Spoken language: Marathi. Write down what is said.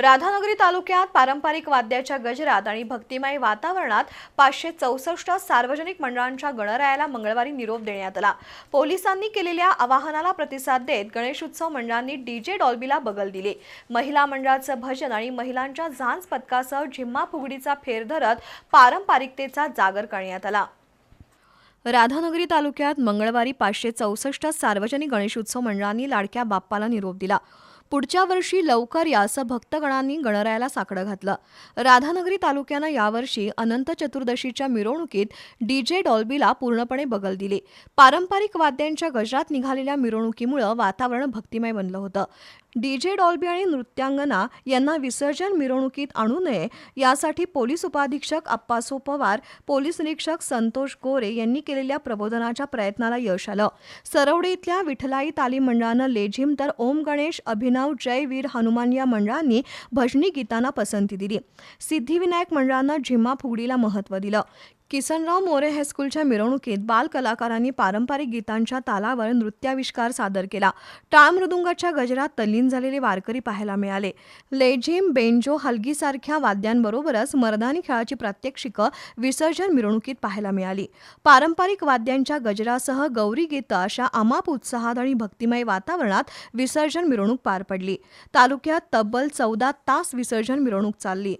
राधानगरी तालुक्यात पारंपरिक वाद्याच्या गजरात आणि भक्तिमय वातावरणात पाचशे चौसष्ट सार्वजनिक मंडळांच्या गणरायाला मंगळवारी निरोप देण्यात आला. पोलिसांनी केलेल्या आवाहनाला प्रतिसाद देत गणेशोत्सव मंडळांनी डीजे डॉल्बीला बगल दिली. महिला मंडळाचं भजन आणि महिलांच्या झांज पथकासह झिम्मा फुगडीचा फेर धरत पारंपरिकतेचा जागर करण्यात आला. राधानगरी तालुक्यात मंगळवारी पाचशे चौसष्ट सार्वजनिक गणेशोत्सव मंडळांनी लाडक्या बाप्पाला निरोप दिला. पुढच्या वर्षी लवकर या असं भक्तगणांनी गणरायाला साकडं घातलं. राधानगरी तालुक्यानं यावर्षी अनंत चतुर्दशीच्या मिरवणुकीत डीजे डॉल्बीला पूर्णपणे बगल दिली. पारंपरिक वाद्यांच्या गजरात निघालेल्या मिरवणुकीमुळं वातावरण भक्तिमय बनलं होतं. डीजे डॉल्बी आणि नृत्यांगना यांना विसर्जन मिरवणुकीत आणू नये यासाठी पोलीस उपाधीक्षक अप्पासो पवार पोलीस निरीक्षक संतोष गोरे यांनी केलेल्या प्रबोधनाच्या प्रयत्नाला यश आलं. सरवडे इथल्या विठलाई तालीम मंडळानं लेझिम तर ओम गणेश अभिनव जय वीर हनुमान या मंडळांनी भजनी गीतांना पसंती दिली. सिद्धिविनायक मंडळानं झिम्मा फुगडीला महत्त्व दिलं. किसनराव मोरे हायस्कूलच्या मिरवणुकीत बाल कलाकारांनी पारंपरिक गीतांच्या तालावर नृत्याविष्कार सादर केला. टाळ मृदुंगाच्या गजरात तल्लीन झालेले वारकरी पाहायला मिळाले. लेझिम बेंजो हलगीसारख्या वाद्यांबरोबरच मर्दानी खेळाची प्रात्यक्षिकं विसर्जन मिरवणुकीत पाहायला मिळाली. पारंपरिक वाद्यांच्या गजरासह गौरी गीतं अशा अमाप उत्साहात आणि भक्तिमय वातावरणात विसर्जन मिरवणूक पार पडली. तालुक्यात तब्बल चौदा तास विसर्जन मिरवणूक चालली.